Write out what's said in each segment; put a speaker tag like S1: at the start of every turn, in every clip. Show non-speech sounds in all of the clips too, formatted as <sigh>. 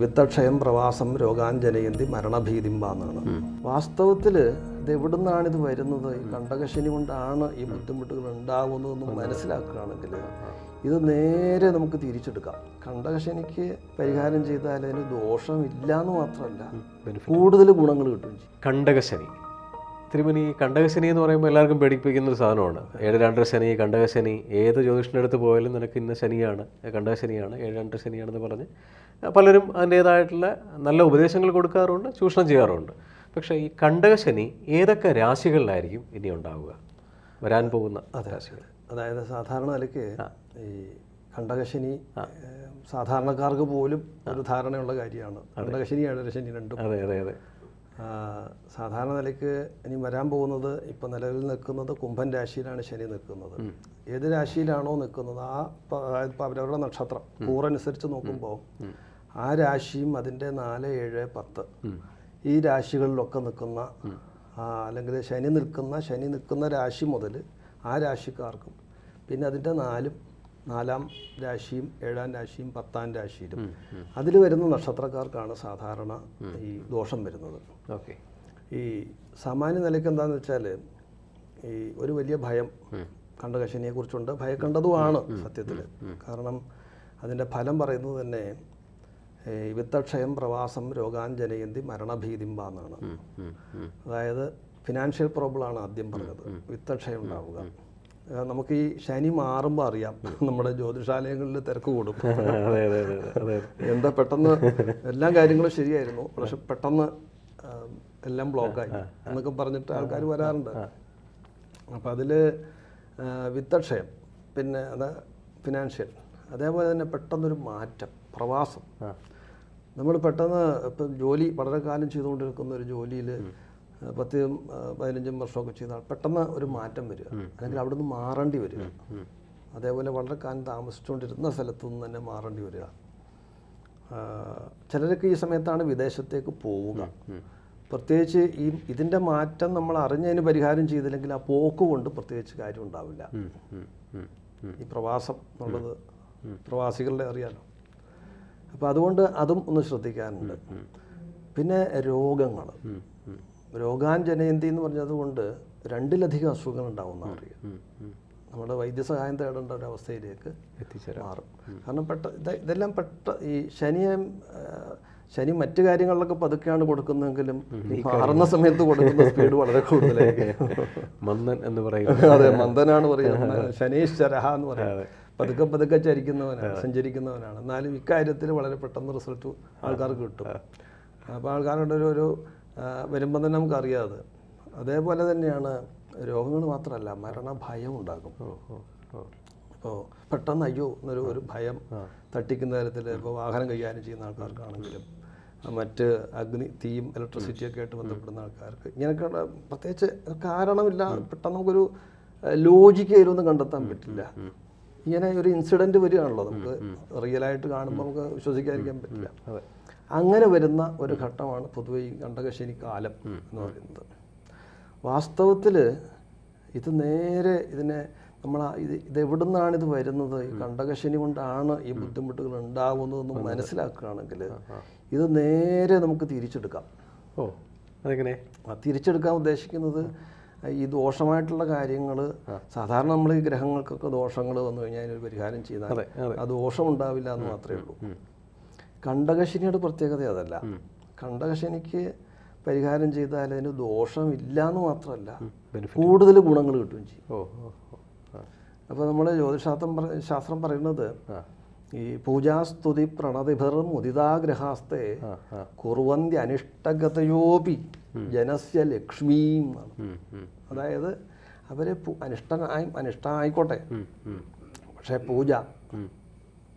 S1: വിത്തക്ഷയം പ്രവാസം രോഗാഞ്ജനയന്തി മരണഭീതിമ്പാന്നാണ്. വാസ്തവത്തിൽ ഇത് എവിടുന്നാണ് ഇത് വരുന്നത്? ഈ കണ്ടകശനി കൊണ്ടാണ് ഈ ബുദ്ധിമുട്ടുകൾ ഉണ്ടാകുന്നതെന്ന് മനസ്സിലാക്കുകയാണെങ്കിൽ ഇത് നേരെ നമുക്ക് തിരിച്ചെടുക്കാം. കണ്ടകശനിക്ക് പരിഹാരം ചെയ്താൽ അതിന് ദോഷമില്ല എന്ന് മാത്രമല്ല കൂടുതൽ ഗുണങ്ങൾ കിട്ടും
S2: കണ്ടകശനി. തിരുമനി ഈ കണ്ടകശനി എന്ന് പറയുമ്പോൾ എല്ലാവർക്കും പേടിപ്പിക്കുന്ന ഒരു സാധനമാണ്. ഏഴ് രണ്ടര ശനി കണ്ടകശനി ഏത് ജ്യോതിഷന്റെ അടുത്ത് പോയാലും നിനക്ക് ഇന്ന ശനിയാണ് കണ്ടകശനിയാണ് ഏഴ് രണ്ടര ശനിയാണെന്ന് പറഞ്ഞ് പലരും അതിന്റേതായിട്ടുള്ള നല്ല ഉപദേശങ്ങൾ കൊടുക്കാറുണ്ട് ചൂഷണം ചെയ്യാറുണ്ട്. പക്ഷേ ഈ കണ്ടകശനി ഏതൊക്കെ രാശികളിലായിരിക്കും ഇനി ഉണ്ടാവുക? വരാൻ പോകുന്ന രാശികൾ
S1: അതായത് സാധാരണ നിലയ്ക്ക് ഈ കണ്ടകശനി സാധാരണക്കാർക്ക് പോലും ഒരു ധാരണയുള്ള കാര്യമാണ്. കണ്ടകശനി ഏഴരശനി രണ്ടും.
S2: അതെ അതെ അതെ.
S1: സാധാരണ നിലയ്ക്ക് ഇനി വരാൻ പോകുന്നത് ഇപ്പം നിലവിൽ നിൽക്കുന്നത് കുംഭൻ രാശിയിലാണ് ശനി നിൽക്കുന്നത്. ഏത് രാശിയിലാണോ നിൽക്കുന്നത് ആ ഇപ്പം അവരവരുടെ നക്ഷത്രം കൂറനുസരിച്ച് നോക്കുമ്പോൾ ആ രാശിയും അതിന്റെ നാല് ഏഴ് പത്ത് ഈ രാശികളിലൊക്കെ നിൽക്കുന്ന അല്ലെങ്കിൽ ശനി നിൽക്കുന്ന ശനി നിൽക്കുന്ന രാശി മുതൽ ആ രാശിക്കാർക്കും പിന്നെ അതിന്റെ നാലും നാലാം രാശിയും ഏഴാം രാശിയും പത്താം രാശിയിലും. അതിൽ വരുന്ന നക്ഷത്രക്കാർക്കാണ് സാധാരണ ഈ ദോഷം വരുന്നത്.
S2: ഓക്കെ.
S1: ഈ സാമാന്യ നിലയ്ക്ക് എന്താണെന്ന് വെച്ചാൽ ഈ ഒരു വലിയ ഭയം കണ്ടകശനിയെ കുറിച്ചുണ്ട് ഭയക്കേണ്ടതുമാണ് സത്യത്തിൽ കാരണം അതിന്റെ ഫലം പറയുന്നത് തന്നെ വിത്തക്ഷയം പ്രവാസം രോഗാഞ്ജനയന്തി മരണഭീതിമ്പ എന്നാണ് അതായത് ഫിനാൻഷ്യൽ പ്രോബ്ലമാണ് ആദ്യം പറഞ്ഞത്. വിത്തക്ഷയം ഉണ്ടാവുക. നമുക്ക് ഈ ശനി മാറുമ്പോൾ അറിയാം. നമ്മുടെ ജ്യോതിഷാലയങ്ങളിൽ തിരക്ക് കൂടും. <laughs> എന്താ പെട്ടെന്ന് എല്ലാ കാര്യങ്ങളും ശരിയായിരുന്നു. പക്ഷെ പെട്ടെന്ന് എല്ലാം ബ്ലോക്കായി എന്നൊക്കെ പറഞ്ഞിട്ട് ആൾക്കാർ വരാറുണ്ട്. അപ്പം അതിൽ വിത്തക്ഷയം പിന്നെ അത് ഫിനാൻഷ്യൽ അതേപോലെ തന്നെ പെട്ടെന്നൊരു മാറ്റം പ്രവാസം. നമ്മൾ പെട്ടെന്ന് ഇപ്പം ജോലി വളരെ കാലം ചെയ്തുകൊണ്ടിരിക്കുന്ന ഒരു ജോലിയിൽ പത്തും പതിനഞ്ചും വർഷമൊക്കെ ചെയ്താൽ പെട്ടെന്ന് ഒരു മാറ്റം വരിക. അല്ലെങ്കിൽ അവിടെ നിന്ന് മാറേണ്ടി വരിക. അതേപോലെ വളരെ കാലം താമസിച്ചുകൊണ്ടിരുന്ന സ്ഥലത്തു നിന്ന് തന്നെ മാറേണ്ടി വരിക. ചിലരൊക്കെ ഈ സമയത്താണ് വിദേശത്തേക്ക് പോവുക. പ്രത്യേകിച്ച് ഈ ഇതിന്റെ മാറ്റം നമ്മൾ അറിഞ്ഞതിന് പരിഹാരം ചെയ്തില്ലെങ്കിൽ ആ പോക്ക് കൊണ്ട് പ്രത്യേകിച്ച് കാര്യം ഉണ്ടാവില്ല. ഈ പ്രവാസം എന്നുള്ളത് പ്രവാസികളുടെ അറിയാലോ. അപ്പോൾ അതുകൊണ്ട് അതും ഒന്ന് ശ്രദ്ധിക്കാനുണ്ട്. പിന്നെ രോഗങ്ങൾ. രോഗാഞ്ജനയന്തി എന്ന് പറഞ്ഞതുകൊണ്ട് രണ്ടിലധികം അസുഖങ്ങൾ ഉണ്ടാവുന്ന അറിയാം. നമ്മുടെ വൈദ്യസഹായം തേടേണ്ട ഒരു അവസ്ഥയിലേക്ക്
S2: എത്തിച്ചേരാം.
S1: മാറും. കാരണം പെട്ട ഇതെല്ലാം പെട്ട ഈ ശനിയെ ശനി മറ്റു കാര്യങ്ങളിലൊക്കെ പതുക്കെയാണ് കൊടുക്കുന്നതെങ്കിലും മാറുന്ന സമയത്ത് കൊടുക്കുന്ന സ്പീഡ് വളരെ കൂടുതലായിരിക്കും. <laughs>
S2: മന്ദൻ എന്ന് പറയുന്നത്
S1: അതെ മന്ദനാണ് പറയുന്നത് <laughs> ശനീശ്വരഹ എന്ന് പറയുന്നത് പതുക്കെ പതുക്കെ ചരിക്കുന്നവനാണ് സഞ്ചരിക്കുന്നവനാണ്. എന്നാലും ഇക്കാര്യത്തിൽ വളരെ പെട്ടെന്ന് റിസൾട്ട് ആൾക്കാർക്ക് കിട്ടും. അപ്പോൾ ആൾക്കാരുടെ ഒരു ഒരു വരുമ്പോൾ തന്നെ നമുക്കറിയാതെ അത്. അതേപോലെ തന്നെയാണ് രോഗങ്ങൾ മാത്രമല്ല മരണഭയം ഉണ്ടാകും. ഇപ്പോൾ പെട്ടെന്ന് അയ്യോ എന്നൊരു ഒരു ഭയം തട്ടിക്കുന്ന തരത്തിൽ ഇപ്പോൾ വാഹനം കൈകാര്യം ചെയ്യുന്ന ആൾക്കാർക്കാണെങ്കിലും മറ്റ് അഗ്നി തീയും ഇലക്ട്രിസിറ്റിയൊക്കെ ആയിട്ട് ബന്ധപ്പെടുന്ന ആൾക്കാർക്ക് ഇങ്ങനെയൊക്കെയുള്ള പ്രത്യേകിച്ച് കാരണമില്ല. പെട്ടെന്ന് നമുക്കൊരു ലോജിക്ക് അതിലൊന്നും കണ്ടെത്താൻ പറ്റില്ല. ഇങ്ങനെ ഒരു ഇൻസിഡന്റ് വരികയാണല്ലോ നമുക്ക് റിയലായിട്ട് കാണുമ്പോൾ നമുക്ക് വിശ്വസിക്കാതിരിക്കാൻ പറ്റില്ല.
S2: അതെ.
S1: അങ്ങനെ വരുന്ന ഒരു ഘട്ടമാണ് പൊതുവെ ഈ കണ്ടകശനി കാലം എന്ന് പറയുന്നത്. വാസ്തവത്തിൽ ഇത് നേരെ ഇതിനെ നമ്മൾ ഇത് ഇത് നിന്നാണ് ഇത് വരുന്നത്? ഈ കണ്ടകശനി കൊണ്ടാണ് ഈ ബുദ്ധിമുട്ടുകൾ ഉണ്ടാകുന്നതെന്ന് മനസ്സിലാക്കുകയാണെങ്കിൽ ഇത് നേരെ നമുക്ക് തിരിച്ചെടുക്കാം.
S2: ഓ അതെങ്ങനെ?
S1: ആ തിരിച്ചെടുക്കാൻ ഉദ്ദേശിക്കുന്നത് ഈ ദോഷമായിട്ടുള്ള കാര്യങ്ങൾ സാധാരണ നമ്മൾ ഈ ഗ്രഹങ്ങൾക്കൊക്കെ ദോഷങ്ങൾ വന്നു കഴിഞ്ഞാൽ അതിനൊരു പരിഹാരം ചെയ്താൽ ആ ദോഷം ഉണ്ടാവില്ല എന്ന് മാത്രമേ ഉള്ളൂ. കണ്ടകശനിയുടെ പ്രത്യേകത അതല്ല. കണ്ടകശനിക്ക് പരിഹാരം ചെയ്താൽ അതിന് ദോഷമില്ല എന്ന് മാത്രമല്ല കൂടുതൽ ഗുണങ്ങൾ കിട്ടുകയും ചെയ്യും. അപ്പോൾ നമ്മൾ ജ്യോതിശാസ്ത്രം ശാസ്ത്രം പറയുന്നത് ഈ പൂജാസ്തുതി പ്രണതിഭർ മുദിതാഗ്രഹാസ്തെ കുറുവന്തി അനിഷ്ടഗതയോപി ജനസ്യ ലക്ഷ്മി അതായത് അവരെ അനിഷ്ടനായി അനിഷ്ടമായിക്കോട്ടെ
S2: ഉം, ഉം,
S1: പക്ഷേ പൂജ.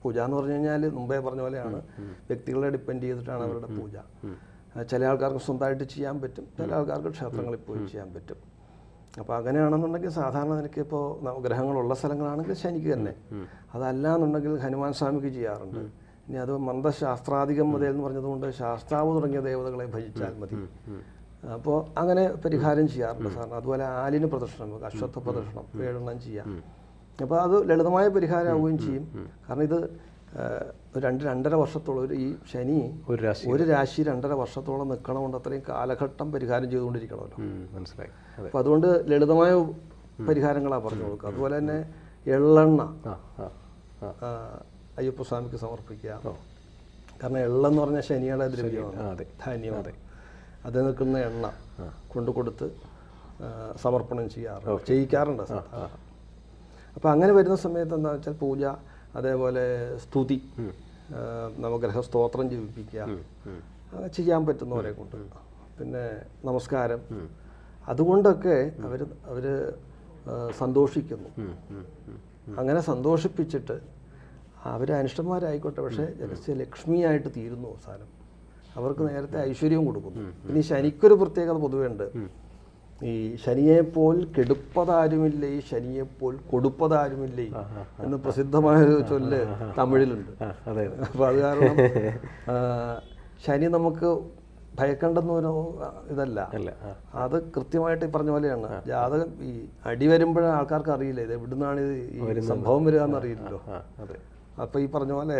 S1: പൂജ എന്ന് പറഞ്ഞു കഴിഞ്ഞാൽ മുമ്പേ പറഞ്ഞ പോലെയാണ്. വ്യക്തികളെ ഡിപ്പെൻഡ് ചെയ്തിട്ടാണ് അവരുടെ പൂജ. ചില ആൾക്കാർക്ക് സ്വന്തമായിട്ട് ചെയ്യാൻ പറ്റും ചില ആൾക്കാർക്ക് ക്ഷേത്രങ്ങളിൽ പോയി ചെയ്യാൻ പറ്റും. അപ്പോൾ അങ്ങനെയാണെന്നുണ്ടെങ്കിൽ സാധാരണ നിനക്ക് ഇപ്പോൾ ഗ്രഹങ്ങളുള്ള സ്ഥലങ്ങളാണെങ്കിൽ ശനിക്ക് തന്നെ. അതല്ല എന്നുണ്ടെങ്കിൽ ഹനുമാൻ സ്വാമിക്ക് ചെയ്യാറുണ്ട്. ഇനി അത് മന്ദശാസ്ത്രാധികം മുതൽ എന്ന് പറഞ്ഞതുകൊണ്ട് ശാസ്ത്രാവ് തുടങ്ങിയ ദേവതകളെ ഭജിച്ചാൽ മതി. അപ്പോൾ അങ്ങനെ പരിഹാരം ചെയ്യാറുണ്ട് സാറിന് അതുപോലെ ആലിന് പ്രദക്ഷിണം അശ്വത്ഥ പ്രദക്ഷിണം ഏഴെണ്ണം ചെയ്യാം. അപ്പോൾ അത് ലളിതമായ പരിഹാരമാവുകയും ചെയ്യും. കാരണം ഇത് രണ്ട് രണ്ടര വർഷത്തോളം ഒരു ഈ ശനി
S2: ഒരു രാശി.
S1: ഒരു രാശി രണ്ടര വർഷത്തോളം നിൽക്കണമുണ്ട് അത്രയും കാലഘട്ടം പരിഹാരം ചെയ്തുകൊണ്ടിരിക്കണമല്ലോ.
S2: മനസ്സിലായി.
S1: അപ്പോൾ അതുകൊണ്ട് ലളിതമായ പരിഹാരങ്ങളാണ് പറഞ്ഞു കൊടുക്കുക. അതുപോലെ തന്നെ എള്ളെണ്ണ. അയ്യപ്പസ്വാമിക്ക് സമർപ്പിക്കുക. കാരണം എള്ളെന്ന് പറഞ്ഞാൽ ശനിയുടെ ദ്രവ്യമാണ്. ധാന്യമാണ്. അത്. നിൽക്കുന്ന എണ്ണ കൊണ്ടു കൊടുത്ത് സമർപ്പണം ചെയ്യാറുണ്ട്. ചെയ്യിക്കാറുണ്ട് അപ്പോൾ അങ്ങനെ വരുന്ന സമയത്ത് എന്താ വെച്ചാൽ പൂജ അതേപോലെ സ്തുതി നവഗ്രഹ സ്തോത്രം ജീവിപ്പിക്കുക അങ്ങനെ ചെയ്യാൻ പറ്റുന്നവരെ കൊണ്ട്. പിന്നെ നമസ്കാരം. അതുകൊണ്ടൊക്കെ അവർ അവർ സന്തോഷിക്കുന്നു. അങ്ങനെ സന്തോഷിപ്പിച്ചിട്ട് അവർ അനിഷ്ടന്മാരായിക്കോട്ടെ പക്ഷേ ജലസ്യ ലക്ഷ്മിയായിട്ട് തീരുന്നു അവസാനം. അവർക്ക് നേരത്തെ ഐശ്വര്യവും കൊടുക്കുന്നു. ഇനി ശനിക്കൊരു പ്രത്യേകത പൊതുവേ ഉണ്ട്. ഈ ശനിയെപ്പോൽ കെടുപ്പതാരുമില്ല? ഈ ശനിയെപ്പോൽ കൊടുപ്പതാരുമില്ലേ? എന്ന് പ്രസിദ്ധമായൊരു ചൊല്ല് തമിഴിലുണ്ട്.
S2: അപ്പൊ അതെ അതെ.
S1: അപ്പോൾ അത് കാരണം <laughs> ശനി നമുക്ക് ഭയക്കേണ്ടെന്നൊരു ഇതല്ല. അത് കൃത്യമായിട്ട് ഈ പറഞ്ഞ പോലെയാണ്. ജാതകം ഈ അടി വരുമ്പോഴേ ആൾക്കാർക്ക് അറിയില്ല? ഇത് എവിടുന്നാണ് ഇത് ഈ സംഭവം വരിക എന്നറിയില്ലല്ലോ. അപ്പോൾ ഈ പറഞ്ഞ പോലെ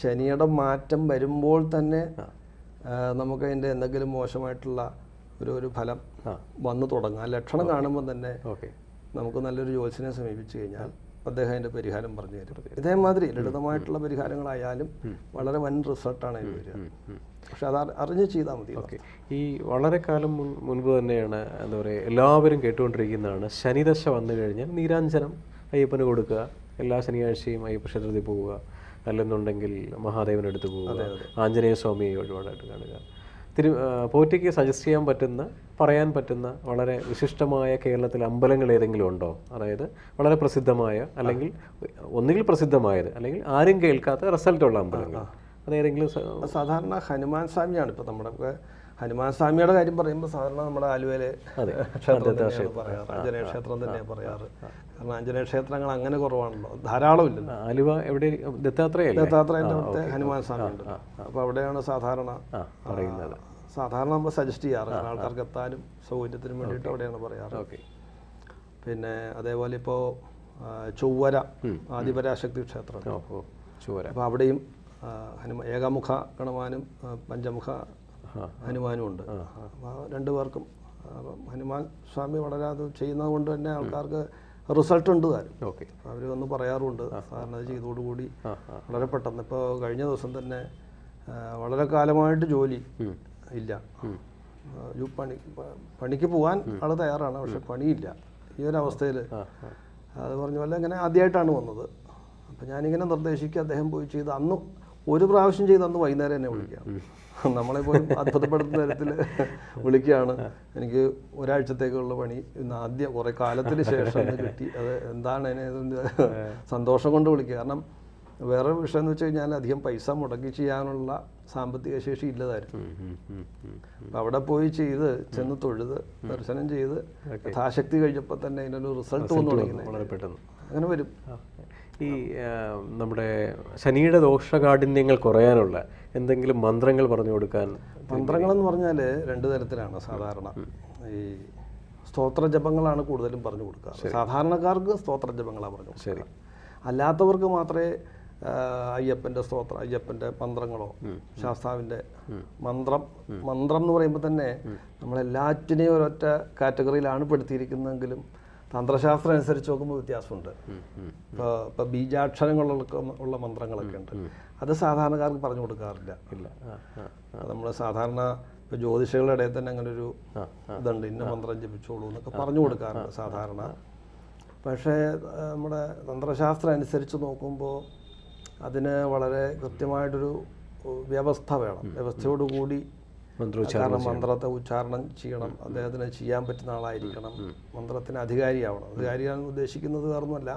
S1: ശനിയുടെ മാറ്റം വരുമ്പോൾ തന്നെ നമുക്ക് അതിന്റെ എന്തെങ്കിലും മോശമായിട്ടുള്ള ഒരു ഒരു ഫലം വന്നു തുടങ്ങാം. ലക്ഷണം കാണുമ്പോൾ തന്നെ നമുക്ക് നല്ലൊരു ജ്യോത്സ്യനെ സമീപിച്ചു കഴിഞ്ഞാൽ അദ്ദേഹം അതിന്റെ പരിഹാരം പറഞ്ഞു തരും. ഇതേമാതിരി ലളിതമായിട്ടുള്ള പരിഹാരങ്ങളായാലും വളരെ വൻ റിസൾട്ടാണ് അതിന് വരിക. പക്ഷെ അത് അറിഞ്ഞ് ചെയ്താൽ മതി
S2: ഓക്കെ. ഈ വളരെ കാലം മുൻ മുൻപ് തന്നെയാണ് എന്താ പറയുക എല്ലാവരും കേട്ടുകൊണ്ടിരിക്കുന്നതാണ് ശനിദശ വന്നു കഴിഞ്ഞാൽ നീരാഞ്ജനം അയ്യപ്പന് കൊടുക്കുക. എല്ലാ ശനിയാഴ്ചയും അയ്യപ്പ ക്ഷേത്രത്തിൽ പോവുക അല്ലെന്നുണ്ടെങ്കിൽ മഹാദേവനെടുത്ത് പോവുക ആഞ്ജനേയ സ്വാമിയെ ഒരുപാടായിട്ട് കാണുക. തിരു പോറ്റയ്ക്ക് സജസ്റ്റ് ചെയ്യാൻ പറ്റുന്ന പറയാൻ പറ്റുന്ന വളരെ വിശിഷ്ടമായ കേരളത്തിലെ അമ്പലങ്ങൾ ഏതെങ്കിലും ഉണ്ടോ? അതായത് വളരെ പ്രസിദ്ധമായ അല്ലെങ്കിൽ ഒന്നുകിൽ പ്രസിദ്ധമായത് അല്ലെങ്കിൽ ആരും കേൾക്കാത്ത റിസൾട്ടുള്ള അമ്പലങ്ങൾ. അതേതെങ്കിലും
S1: സാധാരണ ഹനുമാൻ സ്വാമിയാണ് ഇപ്പോൾ നമ്മുടെ ഹനുമാൻ സ്വാമിയുടെ കാര്യം പറയുമ്പോൾ സാധാരണ നമ്മുടെ ആലുവയിലെ ക്ഷേത്രം തന്നെയാണ് പറയാറ്. ക്ഷേത്രം തന്നെയാണ് പറയാറ്. കാരണം ആഞ്ജനേയ ക്ഷേത്രങ്ങൾ അങ്ങനെ കുറവാണല്ലോ. ധാരാളം ഇല്ല
S2: ആലുവ എവിടെ? ദത്താത്രേയ
S1: ദത്താത്രേയന്റെ അവിടുത്തെ ഹനുമാൻ സ്വാമി ഉണ്ട്. അപ്പോൾ അവിടെയാണ് സാധാരണ
S2: പറയുന്നത്.
S1: സാധാരണ നമ്മൾ സജസ്റ്റ് ചെയ്യാറ്. കാരണം ആൾക്കാർക്ക് എത്താനും സൗകര്യത്തിനും വേണ്ടിയിട്ട് അവിടെയാണ് പറയാറ്.
S2: ഓക്കെ.
S1: പിന്നെ അതേപോലെ ഇപ്പോൾ ചൊവ്വര ആദിപരാശക്തി ക്ഷേത്രം അപ്പോൾ അവിടെയും ഹനുമ ഏകമുഖ ഗണവാനും പഞ്ചമുഖ ഹനുമാനും ഉണ്ട്. അപ്പോൾ രണ്ടു പേർക്കും അപ്പം ഹനുമാൻ സ്വാമി വളരെ അത് ചെയ്യുന്നത് കൊണ്ട് തന്നെ ആൾക്കാർക്ക് റിസൾട്ട് ഉണ്ട് താനും.
S2: ഓക്കെ.
S1: അവർ വന്ന് പറയാറുണ്ട്. സാറിന് അത് ചെയ്തോടുകൂടി വളരെ പെട്ടെന്ന്. ഇപ്പോൾ കഴിഞ്ഞ ദിവസം തന്നെ വളരെ കാലമായിട്ട് ജോലി ഇല്ല. പണി പണിക്ക് പോകാൻ ആൾ തയ്യാറാണ്. പക്ഷെ പണിയില്ല. ഈ ഒരു അവസ്ഥയിൽ അത് പറഞ്ഞ പോലെ ഇങ്ങനെ ആദ്യമായിട്ടാണ് വന്നത്. അപ്പം ഞാനിങ്ങനെ നിർദ്ദേശിക്കുക അദ്ദേഹം പോയി ചെയ്ത് അന്ന് ഒരു പ്രാവശ്യം ചെയ്ത് അന്ന് വൈകുന്നേരം എന്നെ വിളിക്കാം. നമ്മളെ പോലും അത്ഭുതപ്പെടുത്തുന്ന തരത്തിൽ വിളിക്കുകയാണ്. എനിക്ക് ഒരാഴ്ചത്തേക്കുള്ള പണി ഇന്ന് ആദ്യ കുറേ കാലത്തിന് ശേഷം കിട്ടി. അത് എന്താണ് അതിനെ സന്തോഷം കൊണ്ട് വിളിക്കുക. കാരണം വേറെ വിഷയം എന്ന് വെച്ച് കഴിഞ്ഞാൽ അധികം പൈസ മുടക്കി ചെയ്യാനുള്ള സാമ്പത്തിക ശേഷി ഇല്ലതായിരുന്നു. അപ്പൊ അവിടെ പോയി ചെയ്ത് ചെന്ന് തൊഴുത് ദർശനം ചെയ്ത് യഥാശക്തി കഴിഞ്ഞപ്പോൾ തന്നെ അതിനൊരു റിസൾട്ട് വന്നു
S2: തുടങ്ങി.
S1: അങ്ങനെ വരും.
S2: ഈ നമ്മുടെ ശനിയുടെ ദോഷകാഠിന്യങ്ങൾ കുറയാനുള്ള എന്തെങ്കിലും മന്ത്രങ്ങൾ പറഞ്ഞു കൊടുക്കാൻ
S1: മന്ത്രങ്ങളെന്ന് പറഞ്ഞാൽ രണ്ട് തരത്തിലാണ് സാധാരണ. ഈ സ്തോത്ര ജപങ്ങളാണ് കൂടുതലും പറഞ്ഞു കൊടുക്കുക സാധാരണക്കാർക്ക് സ്തോത്ര ജപങ്ങളാണ് പറഞ്ഞു
S2: ശരി.
S1: അല്ലാത്തവർക്ക് മാത്രമേ അയ്യപ്പന്റെ സ്തോത്ര അയ്യപ്പന്റെ മന്ത്രങ്ങളോ ശാസ്താവിന്റെ മന്ത്രം മന്ത്രം എന്ന് പറയുമ്പോൾ തന്നെ നമ്മളെല്ലാറ്റിനെയും ഒരൊറ്റ കാറ്റഗറിയിലാണ് പെടുത്തിയിരിക്കുന്നതെങ്കിലും തന്ത്രശാസ്ത്രം അനുസരിച്ച് നോക്കുമ്പോൾ വ്യത്യാസമുണ്ട്. ഇപ്പോൾ ഇപ്പോൾ ബീജാക്ഷരങ്ങളൊക്കെ ഉള്ള മന്ത്രങ്ങളൊക്കെ ഉണ്ട്. അത് സാധാരണക്കാർക്ക് പറഞ്ഞു കൊടുക്കാറില്ല.
S2: ഇല്ല.
S1: നമ്മൾ സാധാരണ ഇപ്പോൾ ജ്യോതിഷികളുടെ ഇടയിൽ തന്നെ അങ്ങനെ ഒരു ഇതുണ്ട്. ഇന്ന മന്ത്രം ജപിച്ചോളൂ എന്നൊക്കെ പറഞ്ഞു കൊടുക്കാറുണ്ട് സാധാരണ. പക്ഷേ നമ്മുടെ തന്ത്രശാസ്ത്രം അനുസരിച്ച് നോക്കുമ്പോൾ അതിന് വളരെ കൃത്യമായിട്ടൊരു വ്യവസ്ഥ വേണം. വ്യവസ്ഥയോടുകൂടി കാരണം മന്ത്രത്തെ ഉച്ചാരണം ചെയ്യണം. അദ്ദേഹത്തിന് ചെയ്യാൻ പറ്റുന്ന ആളായിരിക്കണം. മന്ത്രത്തിന് അധികാരിയാവണം. അധികാരിയാണെന്ന് ഉദ്ദേശിക്കുന്നത് വേറൊന്നുമല്ല.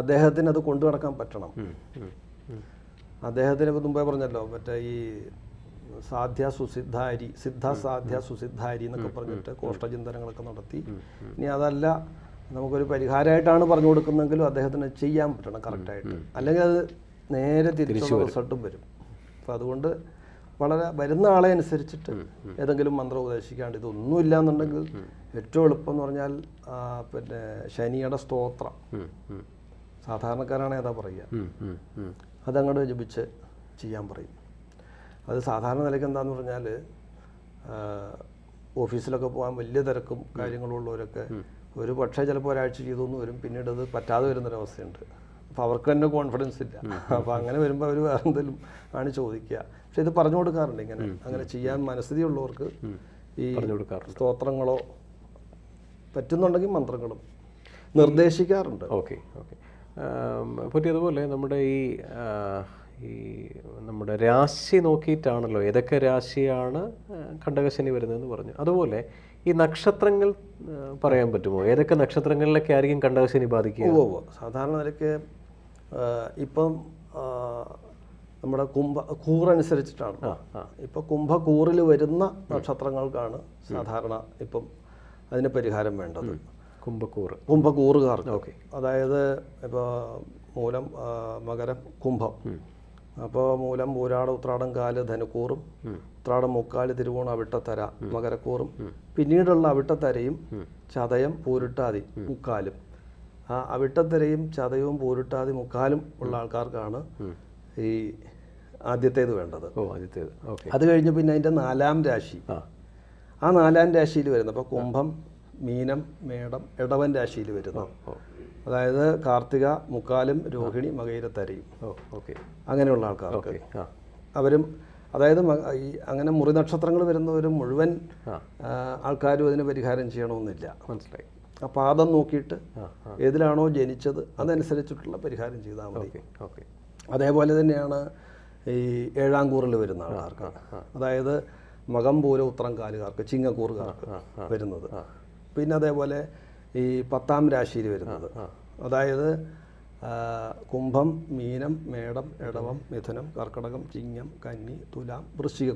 S1: അദ്ദേഹത്തിന് അത് കൊണ്ടു നടക്കാൻ പറ്റണം. അദ്ദേഹത്തിന് ഇപ്പൊ മുമ്പേ പറഞ്ഞല്ലോ മറ്റേ ഈ സാധ്യ സുസിദ്ധാരി സിദ്ധ സാധ്യ സുസിദ്ധാരി എന്നൊക്കെ പറഞ്ഞിട്ട് കോഷ്ടചിന്തനങ്ങളൊക്കെ നടത്തി. ഇനി അതല്ല നമുക്കൊരു പരിഹാരമായിട്ടാണ് പറഞ്ഞു കൊടുക്കുന്നതെങ്കിലും അദ്ദേഹത്തിന് ചെയ്യാൻ പറ്റണം കറക്റ്റായിട്ട് അല്ലെങ്കിൽ അത് നേരെ തിരിച്ചു റിസൾട്ടും വരും. അപ്പോൾ അതുകൊണ്ട് വളരെ വരുന്ന ആളെ അനുസരിച്ചിട്ട് ഏതെങ്കിലും മന്ത്രം ഉപദേശിക്കാണ്ട് ഇതൊന്നുമില്ല എന്നുണ്ടെങ്കിൽ ഏറ്റവും എളുപ്പം എന്ന് പറഞ്ഞാൽ പിന്നെ ശനിയുടെ സ്തോത്രം. സാധാരണക്കാരാണ് ഏതാ പറയുക. അതങ്ങോട്ട് ജപിച്ച് ചെയ്യാൻ പറയും. അത് സാധാരണ നിലയ്ക്ക് എന്താന്ന് പറഞ്ഞാൽ ഓഫീസിലൊക്കെ പോകാൻ വലിയ തിരക്കും കാര്യങ്ങളുള്ളവരൊക്കെ ഒരു പക്ഷേ ചിലപ്പോൾ ഒരാഴ്ച ചെയ്തൊന്നും വരും. പിന്നീട് അത് പറ്റാതെ വരുന്നൊരവസ്ഥയുണ്ട്. അപ്പോൾ അവർക്ക് തന്നെ കോൺഫിഡൻസ് ഇല്ല. അപ്പോൾ അങ്ങനെ വരുമ്പോൾ അവർ വേറെ എന്തെങ്കിലും ആണ് ചോദിക്കുക. പക്ഷെ ഇത് പറഞ്ഞു കൊടുക്കാറുണ്ട് ഇങ്ങനെ. അങ്ങനെ ചെയ്യാൻ മനസ്ഥിതിയുള്ളവർക്ക് ഈ
S2: പറഞ്ഞു കൊടുക്കാറുണ്ട്.
S1: സ്തോത്രങ്ങളോ പറ്റുന്നുണ്ടെങ്കിൽ മന്ത്രങ്ങളും നിർദ്ദേശിക്കാറുണ്ട്.
S2: Okay okay. പറ്റിയതുപോലെ നമ്മുടെ ഈ ഈ നമ്മുടെ രാശി നോക്കിയിട്ടാണല്ലോ ഏതൊക്കെ രാശിയാണ് കണ്ടകശനി വരുന്നതെന്ന് പറഞ്ഞു. അതുപോലെ ഈ നക്ഷത്രങ്ങൾ പറയാൻ പറ്റുമോ? ഏതൊക്കെ നക്ഷത്രങ്ങളിലൊക്കെ ആയിരിക്കും കണ്ടകശനി ബാധിക്കുക.
S1: സാധാരണ നിലയ്ക്ക് ഇപ്പം നമ്മുടെ കുംഭ കൂറനുസരിച്ചിട്ടാണ്.
S2: ആ ആ.
S1: ഇപ്പം കുംഭക്കൂറിൽ വരുന്ന നക്ഷത്രങ്ങൾക്കാണ് സാധാരണ ഇപ്പം അതിന് പരിഹാരം വേണ്ടത്.
S2: കുംഭക്കൂറ്.
S1: കുംഭക്കൂറുകാർക്ക്
S2: ഓക്കെ.
S1: അതായത് ഇപ്പോൾ മൂലം മകര മകരം കുംഭം. അപ്പോൾ മൂലം പൂരാട ഉത്രാടം കാൽ ധനുക്കൂറും. ഉത്രാടം മുക്കാൽ തിരുവോണം അവിട്ടത്തര മകരക്കൂറും. പിന്നീടുള്ള അവിട്ടത്തരയും ചതയം പൂരിട്ടാതി മുക്കാലും. ആ അവിട്ടത്തരയും ചതയവും പൂരിട്ടാതി മുക്കാലും ഉള്ള ആൾക്കാർക്കാണ് ഈ ആദ്യത്തേത് വേണ്ടത്.
S2: ഓ ആദ്യത്തേത്. ഓക്കെ.
S1: അത് കഴിഞ്ഞ് പിന്നെ അതിന്റെ നാലാം രാശി.
S2: ആ.
S1: നാലാം രാശിയിൽ വരുന്നത് അപ്പോൾ കുംഭം മീനം മേടം ഇടവൻ രാശിയിൽ വരുന്നു. അതായത് കാർത്തിക മുക്കാലും രോഹിണി മകയിരത്തരയും
S2: ഓക്കെ.
S1: അങ്ങനെയുള്ള ആൾക്കാർക്ക്. അവരും അതായത് ഈ അങ്ങനെ മുറി നക്ഷത്രങ്ങൾ വരുന്നവരും മുഴുവൻ ആൾക്കാരും അതിന് പരിഹാരം ചെയ്യണമെന്നില്ല.
S2: മനസ്സിലായി.
S1: ആ പാദം നോക്കിയിട്ട് ഏതിലാണോ ജനിച്ചത് അതനുസരിച്ചിട്ടുള്ള പരിഹാരം ചെയ്താൽ മതി.
S2: Okay okay.
S1: അതേപോലെ തന്നെയാണ് ഈ ഏഴാം കൂറിൽ വരുന്ന ആൾക്കാർക്ക്. അതായത് മകം പൂര ഉത്രം കാലുകാർക്ക് ചിങ്ങക്കൂറുകാർക്ക് വരുന്നത്. പിന്നെ അതേപോലെ ഈ പത്താം രാശിയിൽ വരുന്നത്. അതായത് കുംഭം മീനം മേടം ഇടവം മിഥുനം കർക്കടകം ചിങ്ങം കന്നി തുലാം വൃശ്ചിക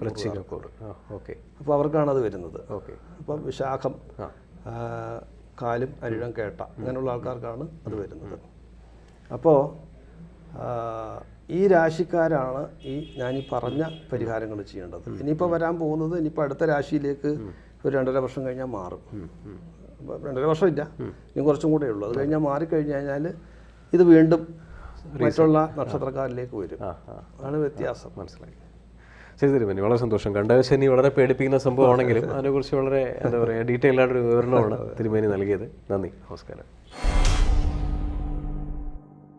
S2: ആ ഓക്കെ.
S1: അപ്പോൾ അവർക്കാണത് വരുന്നത്.
S2: ഓക്കെ.
S1: അപ്പം വിശാഖം കാലും അരിഴം കേട്ട അങ്ങനെയുള്ള ആൾക്കാർക്കാണ് അത് വരുന്നത്. അപ്പോൾ ഈ രാശിക്കാരാണ് ഈ ഞാൻ ഈ പറഞ്ഞ പരിഹാരങ്ങൾ ചെയ്യേണ്ടത്. ഇനിയിപ്പോൾ വരാൻ പോകുന്നത് ഇനിയിപ്പോൾ അടുത്ത രാശിയിലേക്ക് ഒരു രണ്ടര വർഷം കഴിഞ്ഞാൽ മാറും. രണ്ടര വർഷം ഇല്ല ഇനി കുറച്ചും കൂടെ ഉള്ളൂ. അത് കഴിഞ്ഞാൽ മാറിക്കഴിഞ്ഞ് കഴിഞ്ഞാൽ ഇത് വീണ്ടും മറ്റുള്ള നക്ഷത്രക്കാരിലേക്ക് വരും. അതാണ് വ്യത്യാസം.
S2: മനസ്സിലായി. ശരി തിരുമേനി വളരെ സന്തോഷം. കണ്ടകശനി വളരെ പേടിപ്പിക്കുന്ന സംഭവമാണെങ്കിലും അതിനെക്കുറിച്ച് വളരെ എന്താ പറയുക ഡീറ്റെയിൽ ആയിട്ടൊരു വിവരണമാണ് <laughs> തിരുമേനി നൽകിയത്. നന്ദി. നമസ്കാരം.